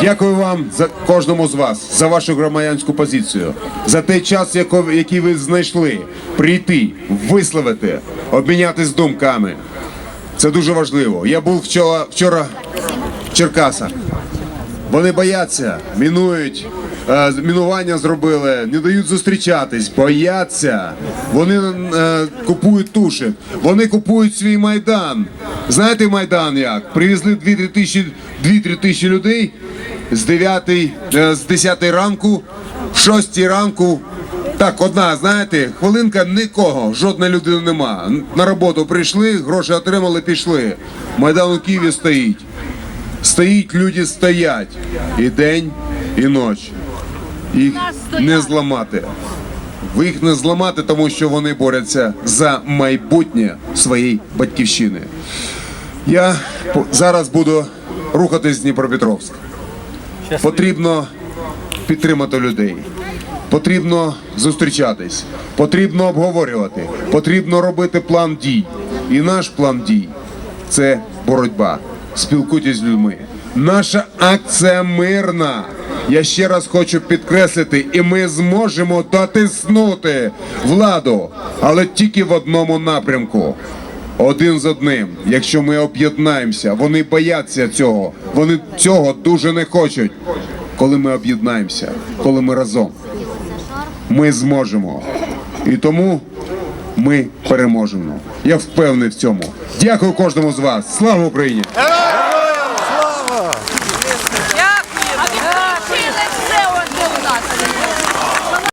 Дякую вам за кожному з вас за вашу громадянську позицію, за той час, який ви знайшли прийти, висловити, обмінятись думками. Це дуже важливо. Я був вчора, вчора в Черкасах. Вони бояться, мінують, мінування зробили, не дають зустрічатись, бояться. Вони е, купують туші, вони купують свій майдан. Знаєте майдан як? Привезли 2-3 тисячі, 2-3 тисячі людей з 9, е, з 10 ранку, в 6 ранку. Так, одна, знаєте, хвилинка нікого, жодної людини нема. На роботу прийшли, гроші отримали, пішли. Майдан у Києві стоїть. Стоїть, люди стоять і день, і ніч. Їх не зламати. Ви їх не зламати, тому що вони борються за майбутнє своєї батьківщини. Я зараз буду рухатись в Дніпропетровськ. Потрібно підтримати людей. Потрібно зустрічатись, потрібно обговорювати, потрібно робити план дій. І наш план дій це боротьба. Спілкуйтесь з людьми. Наша акція мирна. Я ще раз хочу підкреслити, і ми зможемо дотиснути владу, але тільки в одному напрямку. Один з одним. Якщо ми об'єднаємося, вони бояться цього. Вони цього дуже не хочуть. Коли ми об'єднаємося, коли ми разом, ми зможемо. І тому ми переможемо. Я впевнений в цьому. Дякую кожному з вас. Слава Україні!